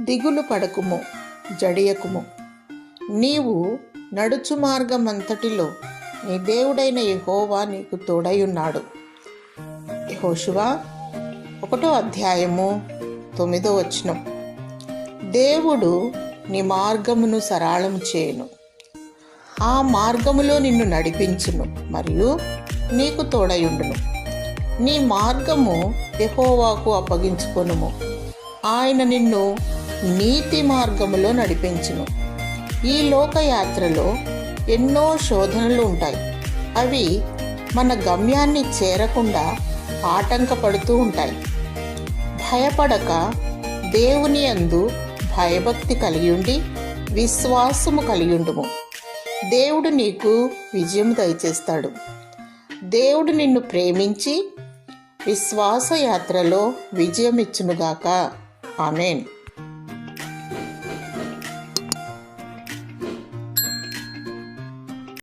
దిగులు పడకుము జడియకుము. నీవు నడుచు మార్గమంతటిలో నీ దేవుడైన యహోవా నీకు తోడై ఉన్నాడు ఒకటో అధ్యాయము తొమ్మిదో వచనం. దేవుడు నీ మార్గమును సరళము చేయను. ఆ మార్గములో నిన్ను నడిపించును మరియు నీకు తోడయుండును. నీ మార్గము యహోవాకు అప్పగించుకొనుము. ఆయన నిన్ను నీతి మార్గములో నడిపించును. ఈ లోకయాత్రలో ఎన్నో శోధనలు ఉంటాయి. అవి మన గమ్యాన్ని చేరకుండా ఆటంకపడుతూ ఉంటాయి. భయపడక దేవుని అందు భయభక్తి కలిగి ఉండి విశ్వాసము కలిగి ఉండుము దేవుడు నీకు విజయం దయచేస్తాడు. దేవుడు నిన్ను ప్రేమించి విశ్వాసయాత్రలో విజయం ఇచ్చునుగాక ఆమెన్.